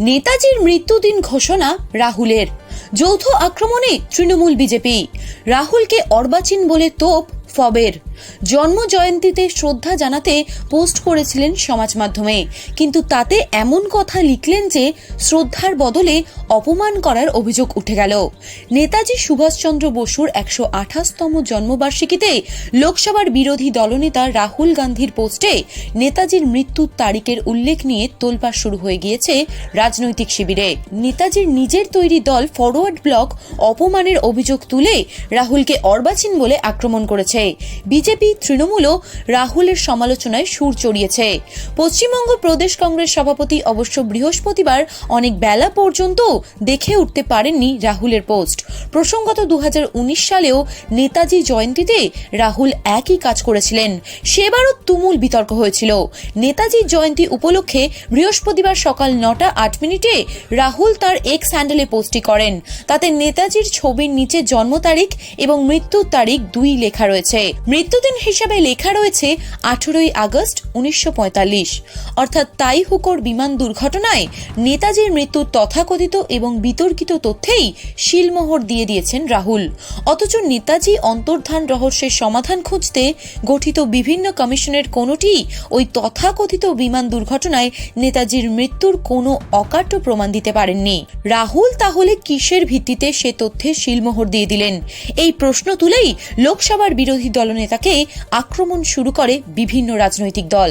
নেতাজির মৃত্যুদিন ঘোষণা রাহুলের। যৌথ আক্রমণে তৃণমূল বিজেপি। রাহুলকে অর্বাচীন বলে তোপ ফবের। জন্ম জয়ন্তীতে শ্রদ্ধা জানাতে পোস্ট করেছিলেন সমাজ মাধ্যমে। কিন্তু তাতে এমন কথা লিখলেন যে, শ্রদ্ধার বদলে অপমান করার অভিযোগ উঠে গেল। নেতাজি সুভাষচন্দ্র বসুর একশো আঠাশতম জন্মবার্ষিকীতে লোকসভার বিরোধী দলনেতা রাহুল গান্ধীর পোস্টে নেতাজির মৃত্যুর তারিখের উল্লেখ নিয়ে তোলপাড় শুরু হয়ে গিয়েছে রাজনৈতিক শিবিরে। নেতাজির নিজের তৈরি দল ফরওয়ার্ড ব্লক অপমানের অভিযোগ তুলে রাহুলকে অর্বাচীন বলে আক্রমণ করেছে। বিজেপি তৃণমূলও রাহুলের সমালোচনায় সুর চড়িয়েছে। পশ্চিমবঙ্গ প্রদেশ কংগ্রেস সভাপতি অবশ্য বৃহস্পতিবার অনেক বেলা পর্যন্ত দেখে উঠতে পারেননি রাহুলের পোস্ট। প্রসঙ্গত দু হাজার উনিশ সালেও নেতাজি জয়ন্তীতে রাহুল একই কাজ করেছিলেন। সেবারও তুমুল বিতর্ক হয়েছিল। নেতাজি জয়ন্তী উপলক্ষে বৃহস্পতিবার সকাল নটা আট মিনিটে রাহুল তার এক্স হ্যান্ডেলে পোস্টটি করেন। তাতে নেতাজির ছবির নিচে জন্ম তারিখ এবং মৃত্যুর তারিখ দুই লেখা রয়েছে। মৃত্যুদিন হিসাবে লেখা রয়েছে আঠেরোই আগস্ট উনিশশো অর্থাৎ তাই হুকর বিমান দুর্ঘটনায় নেতাজির মৃত্যুর তথাকথিত এবং বিতর্কিত তথ্যেই শিলমোহর দিয়ে দিয়েছেন রাহুল। অথচ নেতাজি অন্তর্ধান রহস্যের সমাধান খুঁজতে গঠিত বিভিন্ন কমিশনের কোনোটি ওই তথাকথিত বিমান দুর্ঘটনায় নেতাজির মৃত্যুর কোনো অকাট্য প্রমাণ দিতে পারেননি। রাহুল তাহলে কিসের ভিত্তিতে সে তথ্যে শিলমোহর দিয়ে দিলেন। এই প্রশ্ন তুলেই লোকসভার বিরোধী দলনেতাকে আক্রমণ শুরু করে বিভিন্ন রাজনৈতিক দল।